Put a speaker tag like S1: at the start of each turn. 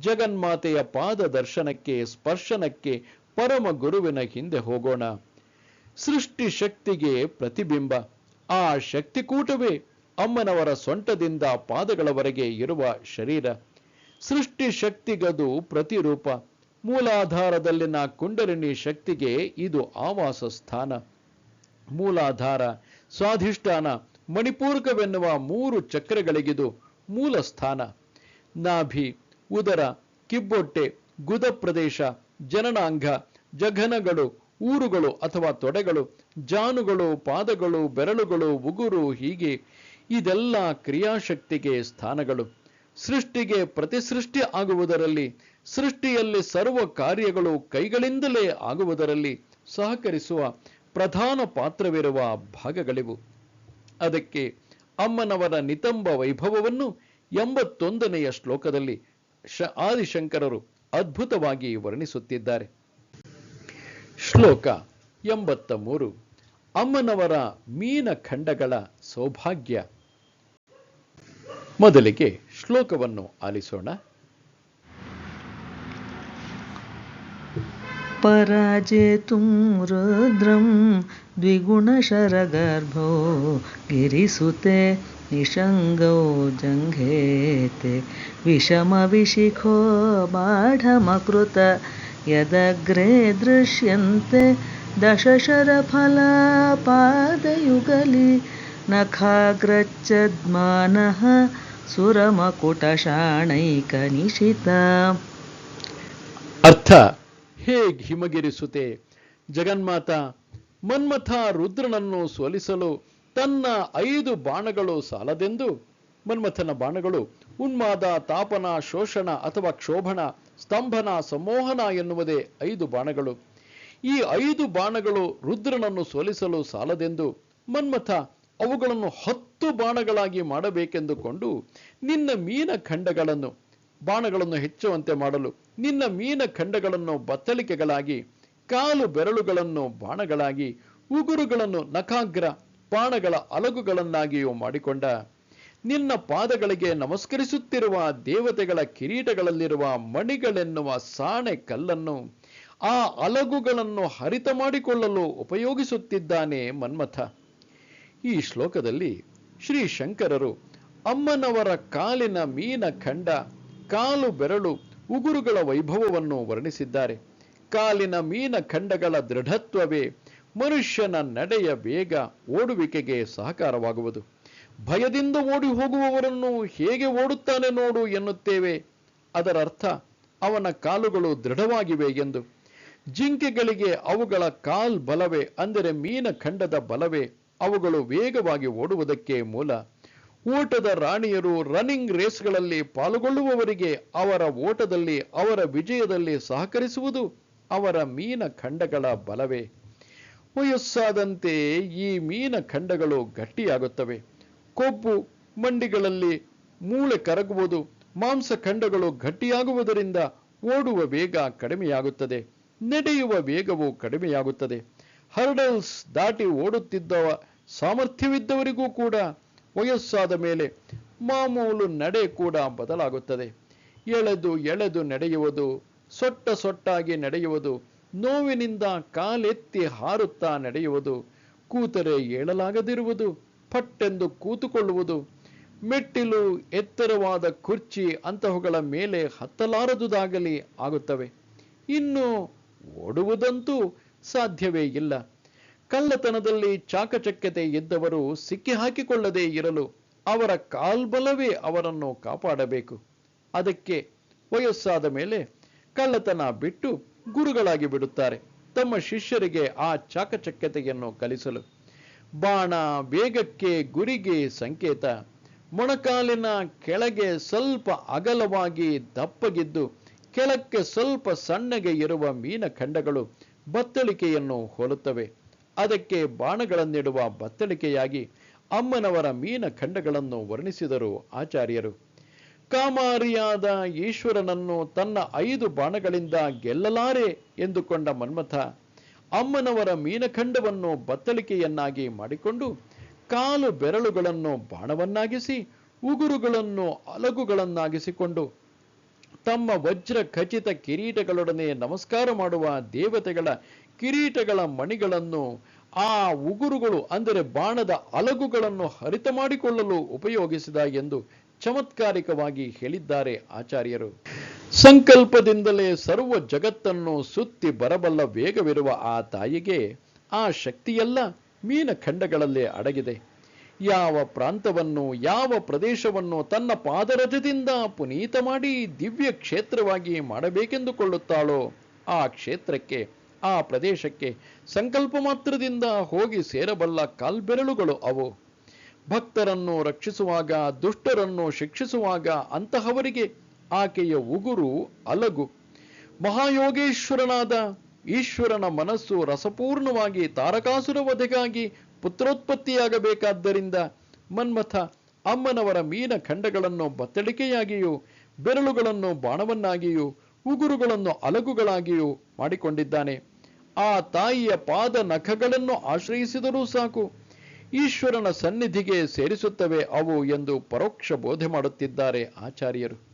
S1: ಜಗನ್ಮಾತೆಯ ಪಾದ ದರ್ಶನಕ್ಕೆ, ಸ್ಪರ್ಶನಕ್ಕೆ, ಪರಮ ಗುರುವಿನ ಹಿಂದೆ ಹೋಗೋಣ. ಸೃಷ್ಟಿ ಶಕ್ತಿಗೆ ಪ್ರತಿಬಿಂಬ. ಆ ಶಕ್ತಿಕೂಟವೇ ಅಮ್ಮನವರ ಸೊಂಟದಿಂದ ಪಾದಗಳವರೆಗೆ ಇರುವ ಶರೀರ. ಸೃಷ್ಟಿ ಶಕ್ತಿಗದು ಪ್ರತಿರೂಪ. ಮೂಲಾಧಾರದಲ್ಲಿನ ಕುಂಡಲಿನಿ ಶಕ್ತಿಗೆ ಇದು ಆವಾಸ ಸ್ಥಾನ. ಮೂಲಾಧಾರ, ಸ್ವಾಧಿಷ್ಠಾನ, ಮಣಿಪೂರ್ಕವೆನ್ನುವ ಮೂರು ಚಕ್ರಗಳಿಗಿದು ಮೂಲ ಸ್ಥಾನ. ನಾಭಿ ಉದರ, ಕಿಬ್ಬೊಟ್ಟೆ, ಗುದ ಪ್ರದೇಶ, ಜನನಾಂಗ, ಜಘನಗಳು, ಊರುಗಳು ಅಥವಾ ತೊಡೆಗಳು, ಜಾನುಗಳು, ಪಾದಗಳು, ಬೆರಳುಗಳು, ಉಗುರು ಹೀಗೆ ಇದೆಲ್ಲ ಕ್ರಿಯಾಶಕ್ತಿಗೆ ಸ್ಥಾನಗಳು. ಸೃಷ್ಟಿಗೆ ಪ್ರತಿಸೃಷ್ಟಿ ಆಗುವುದರಲ್ಲಿ, ಸೃಷ್ಟಿಯಲ್ಲಿ ಸರ್ವ ಕಾರ್ಯಗಳು ಕೈಗಳಿಂದಲೇ ಆಗುವುದರಲ್ಲಿ ಸಹಕರಿಸುವ ಪ್ರಧಾನ ಪಾತ್ರವಿರುವ ಭಾಗಗಳಿವು. ಅದಕ್ಕೆ ಅಮ್ಮನವರ ನಿತಂಬ ವೈಭವವನ್ನು ಎಂಬತ್ತೊಂದನೆಯ ಶ್ಲೋಕದಲ್ಲಿ ಶ ಆದಿಶಂಕರರು ಅದ್ಭುತವಾಗಿ ವರ್ಣಿಸುತ್ತಿದ್ದಾರೆ. ಶ್ಲೋಕ ಎಂಬತ್ತ ಮೂರು ಅಮ್ಮನವರ ಮೀನ ಖಂಡಗಳ ಸೌಭಾಗ್ಯ. ಮೊದಲಿಗೆ ಶ್ಲೋಕವನ್ನು ಆಲಿಸೋಣ.
S2: ಪರಾಜೇತುಂ ದ್ವಿಗುಣ ಶರಗರ್ಭೋ ಗಿರಿಸುತೆ ನಿಶಂಗೋ ಜಂಘೇತೆ विषमविशिखो बाढमकृत यदग्रे दृश्यन्ते दशशरफलपादयुगली नखाग्रच्चद्मानः ಸುರಮಕುಟ ನಿಶಿತ
S1: ಅರ್ಥ ಹೇಗ್ ಹಿಮಗಿರಿಸುತ್ತೆ ಜಗನ್ಮಾತ ಮನ್ಮಥ ರುದ್ರನನ್ನು ಸೋಲಿಸಲು ತನ್ನ ಐದು ಬಾಣಗಳು ಸಾಲದೆಂದು ಮನ್ಮಥನ ಬಾಣಗಳು, ಉನ್ಮಾದ, ತಾಪನ, ಶೋಷಣ ಅಥವಾ ಕ್ಷೋಭಣ, ಸ್ತಂಭನ, ಸಮೋಹನ ಎನ್ನುವುದೇ ಐದು ಬಾಣಗಳು. ಈ ಐದು ಬಾಣಗಳು ರುದ್ರನನ್ನು ಸೋಲಿಸಲು ಸಾಲದೆಂದು ಮನ್ಮಥ ಅವುಗಳನ್ನು ಹತ್ತು ಬಾಣಗಳಾಗಿ ಮಾಡಬೇಕೆಂದುಕೊಂಡು ನಿನ್ನ ಮೀನ ಖಂಡಗಳನ್ನು, ಬಾಣಗಳನ್ನು ಹೆಚ್ಚುವಂತೆ ಮಾಡಲು ನಿನ್ನ ಮೀನ ಖಂಡಗಳನ್ನು ಬತ್ತಳಿಕೆಗಳಾಗಿ, ಕಾಲು ಬೆರಳುಗಳನ್ನು ಬಾಣಗಳಾಗಿ, ಉಗುರುಗಳನ್ನು ನಖಾಗ್ರ ಬಾಣಗಳ ಅಲಗುಗಳನ್ನಾಗಿಯೂ ಮಾಡಿಕೊಂಡ. ನಿನ್ನ ಪಾದಗಳಿಗೆ ನಮಸ್ಕರಿಸುತ್ತಿರುವ ದೇವತೆಗಳ ಕಿರೀಟಗಳಲ್ಲಿರುವ ಮಣಿಗಳೆನ್ನುವ ಸಾಣೆ ಕಲ್ಲನ್ನು, ಆ ಅಲಗುಗಳನ್ನು ಹರಿತ ಮಾಡಿಕೊಳ್ಳಲು ಉಪಯೋಗಿಸುತ್ತಿದ್ದಾನೆ ಮನ್ಮಥ. ಈ ಶ್ಲೋಕದಲ್ಲಿ ಶ್ರೀ ಶಂಕರರು ಅಮ್ಮನವರ ಕಾಲಿನ ಮೀನ ಖಂಡ, ಕಾಲು ಬೆರಳು, ಉಗುರುಗಳ ವೈಭವವನ್ನು ವರ್ಣಿಸಿದ್ದಾರೆ. ಕಾಲಿನ ಮೀನ ಖಂಡಗಳ ದೃಢತ್ವವೇ ಮನುಷ್ಯನ ನಡೆಯ ವೇಗ, ಓಡುವಿಕೆಗೆ ಸಹಕಾರವಾಗುವುದು. ಭಯದಿಂದ ಓಡಿ ಹೋಗುವವರನ್ನು ಹೇಗೆ ಓಡುತ್ತಾನೆ ನೋಡು ಎನ್ನುತ್ತೇವೆ. ಅದರ ಅರ್ಥ ಅವನ ಕಾಲುಗಳು ದೃಢವಾಗಿವೆ ಎಂದು. ಜಿಂಕೆಗಳಿಗೆ ಅವುಗಳ ಕಾಲ್ ಬಲವೇ, ಅಂದರೆ ಮೀನ ಖಂಡದ ಬಲವೇ, ಅವುಗಳು ವೇಗವಾಗಿ ಓಡುವುದಕ್ಕೆ ಮೂಲ. ಓಟದ ರಾಣಿಯರು ರನ್ನಿಂಗ್ ರೇಸ್ಗಳಲ್ಲಿ ಪಾಲ್ಗೊಳ್ಳುವವರಿಗೆ ಅವರ ಓಟದಲ್ಲಿ, ಅವರ ವಿಜಯದಲ್ಲಿ ಸಹಕರಿಸುವುದು ಅವರ ಮೀನ ಖಂಡಗಳ ಬಲವೇ. ವಯಸ್ಸಾದಂತೆ ಈ ಮೀನ ಖಂಡಗಳು ಗಟ್ಟಿಯಾಗುತ್ತವೆ. ಕೊಬ್ಬು ಮಂಡಿಗಳಲ್ಲಿ ಮೂಳೆ ಕರಗುವುದು, ಮಾಂಸ ಖಂಡಗಳು ಗಟ್ಟಿಯಾಗುವುದರಿಂದ ಓಡುವ ವೇಗ ಕಡಿಮೆಯಾಗುತ್ತದೆ, ನಡೆಯುವ ವೇಗವು ಕಡಿಮೆಯಾಗುತ್ತದೆ. ಹರ್ಡಲ್ಸ್ ದಾಟಿ ಓಡುತ್ತಿದ್ದ ಸಾಮರ್ಥ್ಯವಿದ್ದವರಿಗೂ ಕೂಡ ವಯಸ್ಸಾದ ಮೇಲೆ ಮಾಮೂಲು ನಡೆ ಕೂಡ ಬದಲಾಗುತ್ತದೆ. ಎಳೆದು ಎಳೆದು ನಡೆಯುವುದು, ಸೊಟ್ಟ ಸೊಟ್ಟಾಗಿ ನಡೆಯುವುದು, ನೋವಿನಿಂದ ಕಾಲೆತ್ತಿ ಹಾರುತ್ತಾ ನಡೆಯುವುದು, ಕೂತರೆ ಏಳಲಾಗದಿರುವುದು ಪಟ್ಟೆಂದು ಕೂತುಕೊಳ್ಳುವುದು, ಮೆಟ್ಟಿಲು ಎತ್ತರವಾದ ಕುರ್ಚಿ ಅಂತಹುಗಳ ಮೇಲೆ ಹತ್ತಲಾರದುದಾಗಲಿ ಆಗುತ್ತವೆ. ಇನ್ನು ಓಡುವುದಂತೂ ಸಾಧ್ಯವೇ ಇಲ್ಲ. ಕಳ್ಳತನದಲ್ಲಿ ಚಾಕಚಕ್ಯತೆ ಇದ್ದವರು ಸಿಕ್ಕಿ ಹಾಕಿಕೊಳ್ಳದೇ ಇರಲು ಅವರ ಕಾಲ್ಬಲವೇ ಅವರನ್ನು ಕಾಪಾಡಬೇಕು. ಅದಕ್ಕೆ ವಯಸ್ಸಾದ ಮೇಲೆ ಕಳ್ಳತನ ಬಿಟ್ಟು ಗುರುಗಳಾಗಿ ಬಿಡುತ್ತಾರೆ. ತಮ್ಮ ಶಿಷ್ಯರಿಗೆ ಆ ಚಾಕಚಕ್ಯತೆಯನ್ನು ಕಲಿಸಲು. ಬಾಣ ವೇಗಕ್ಕೆ ಗುರಿಗೆ ಸಂಕೇತ. ಮೊಣಕಾಲಿನ ಕೆಳಗೆ ಸ್ವಲ್ಪ ಅಗಲವಾಗಿ ದಪ್ಪಗಿದ್ದು, ಕೆಳಕ್ಕೆ ಸ್ವಲ್ಪ ಸಣ್ಣಗೆ ಇರುವ ಮೀನ ಖಂಡಗಳು ಬತ್ತಳಿಕೆಯನ್ನು ಹೋಲುತ್ತವೆ. ಅದಕ್ಕೆ ಬಾಣಗಳನ್ನಿಡುವ ಬತ್ತಳಿಕೆಯಾಗಿ ಅಮ್ಮನವರ ಮೀನ ಖಂಡಗಳನ್ನು ವರ್ಣಿಸಿದರು ಆಚಾರ್ಯರು. ಕಾಮಾರಿಯಾದ ಈಶ್ವರನನ್ನು ತನ್ನ ಐದು ಬಾಣಗಳಿಂದ ಗೆಲ್ಲಲಾರೆ ಎಂದುಕೊಂಡ ಮನ್ಮಥ ಅಮ್ಮನವರ ಮೀನಖಂಡವನ್ನು ಬತ್ತಳಿಕೆಯನ್ನಾಗಿ ಮಾಡಿಕೊಂಡು ಕಾಲು ಬೆರಳುಗಳನ್ನು ಬಾಣವನ್ನಾಗಿಸಿ, ಉಗುರುಗಳನ್ನು ಅಲಗುಗಳನ್ನಾಗಿಸಿಕೊಂಡು ತಮ್ಮ ವಜ್ರ ಖಚಿತ ಕಿರೀಟಗಳೊಡನೆ ನಮಸ್ಕಾರ ಮಾಡುವ ದೇವತೆಗಳ ಕಿರೀಟಗಳ ಮಣಿಗಳನ್ನು, ಆ ಉಗುರುಗಳು ಅಂದರೆ ಬಾಣದ ಅಲಗುಗಳನ್ನು ಹರಿತ ಮಾಡಿಕೊಳ್ಳಲು ಉಪಯೋಗಿಸಿದ ಎಂದು ಚಮತ್ಕಾರಿಕವಾಗಿ ಹೇಳಿದ್ದಾರೆ ಆಚಾರ್ಯರು. ಸಂಕಲ್ಪದಿಂದಲೇ ಸರ್ವ ಜಗತ್ತನ್ನು ಸುತ್ತಿ ಬರಬಲ್ಲ ವೇಗವಿರುವ ಆ ತಾಯಿಗೆ ಆ ಶಕ್ತಿಯೆಲ್ಲ ಮೀನ ಖಂಡಗಳಲ್ಲೇ ಅಡಗಿದೆ. ಯಾವ ಪ್ರಾಂತವನ್ನು, ಯಾವ ಪ್ರದೇಶವನ್ನು ತನ್ನ ಪಾದರಥದಿಂದ ಪುನೀತ ಮಾಡಿ ದಿವ್ಯ ಕ್ಷೇತ್ರವಾಗಿ ಮಾಡಬೇಕೆಂದುಕೊಳ್ಳುತ್ತಾಳೋ, ಆ ಕ್ಷೇತ್ರಕ್ಕೆ, ಆ ಪ್ರದೇಶಕ್ಕೆ ಸಂಕಲ್ಪ ಮಾತ್ರದಿಂದ ಹೋಗಿ ಸೇರಬಲ್ಲ ಕಾಲ್ಬೆರಳುಗಳು ಅವು. ಭಕ್ತರನ್ನು ರಕ್ಷಿಸುವಾಗ, ದುಷ್ಟರನ್ನು ಶಿಕ್ಷಿಸುವಾಗ ಅಂತಹವರಿಗೆ ಆಕೆಯ ಉಗುರು ಅಲಗು. ಮಹಾಯೋಗೇಶ್ವರನಾದ ಈಶ್ವರನ ಮನಸ್ಸು ರಸಪೂರ್ಣವಾಗಿ ತಾರಕಾಸುರ ವಧೆಗಾಗಿ ಪುತ್ರೋತ್ಪತ್ತಿಯಾಗಬೇಕಾದ್ದರಿಂದ ಮನ್ಮಥ ಅಮ್ಮನವರ ಮೀನ ಖಂಡಗಳನ್ನು ಬತ್ತಳಿಕೆಯಾಗಿಯೂ, ಬೆರಳುಗಳನ್ನು ಬಾಣವನ್ನಾಗಿಯೂ, ಉಗುರುಗಳನ್ನು ಅಲಗುಗಳಾಗಿಯೂ ಮಾಡಿಕೊಂಡಿದ್ದಾನೆ. ಆ ತಾಯಿಯ ಪಾದ ನಖಗಳನ್ನು ಆಶ್ರಯಿಸಿದರೂ ಸಾಕು. ಈಶ್ವರನ ಸನ್ನಿಧಿಗೆ ಸೇರಿಸುತ್ತವೆ ಅವು ಎಂದು ಪರೋಕ್ಷ ಬೋಧೆ ಮಾಡುತ್ತಿದ್ದಾರೆ ಆಚಾರ್ಯರು.